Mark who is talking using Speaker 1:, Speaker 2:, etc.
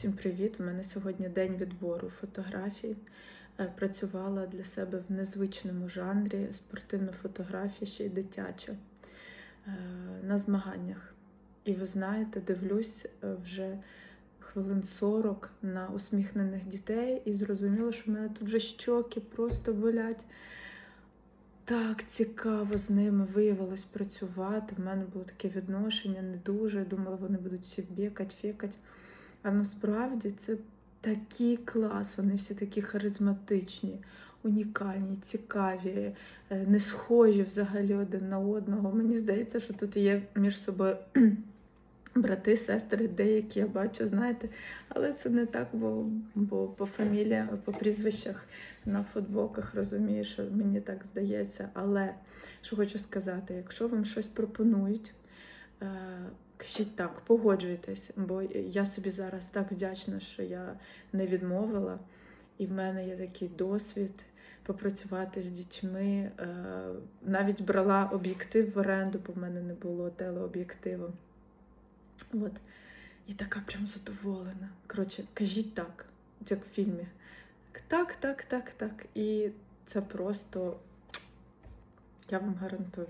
Speaker 1: Всім привіт! У мене сьогодні день відбору фотографій. Е, Працювала для себе в незвичному жанрі спортивна фотографія, ще й дитяча е, на змаганнях. І ви знаєте, дивлюсь е, вже хвилин 40 на усміхнених дітей і зрозуміла, що в мене тут вже щоки просто болять. Так цікаво з ними виявилось працювати. В мене було таке відношення не дуже. Думала, вони будуть всі бікать, фікать. А насправді це такий клас, вони всі такі харизматичні, унікальні, цікаві, е, не схожі взагалі один на одного. Мені здається, що тут є між собою брати, сестри, деякі я бачу, знаєте, але це не так, бо, бо по фаміліям, по прізвищах на футболках розумію, що мені так здається. Але що хочу сказати, якщо вам щось пропонують, Кажіть так, погоджуйтесь, бо я собі зараз так вдячна, що я не відмовила, і в мене є такий досвід попрацювати з дітьми. Е, Навіть брала об'єктив в оренду, бо в мене не було телеоб'єктиву. От. І така прям задоволена. Коротше, кажіть так, як в фільмі. Так, так, так, так. І це просто я вам гарантую.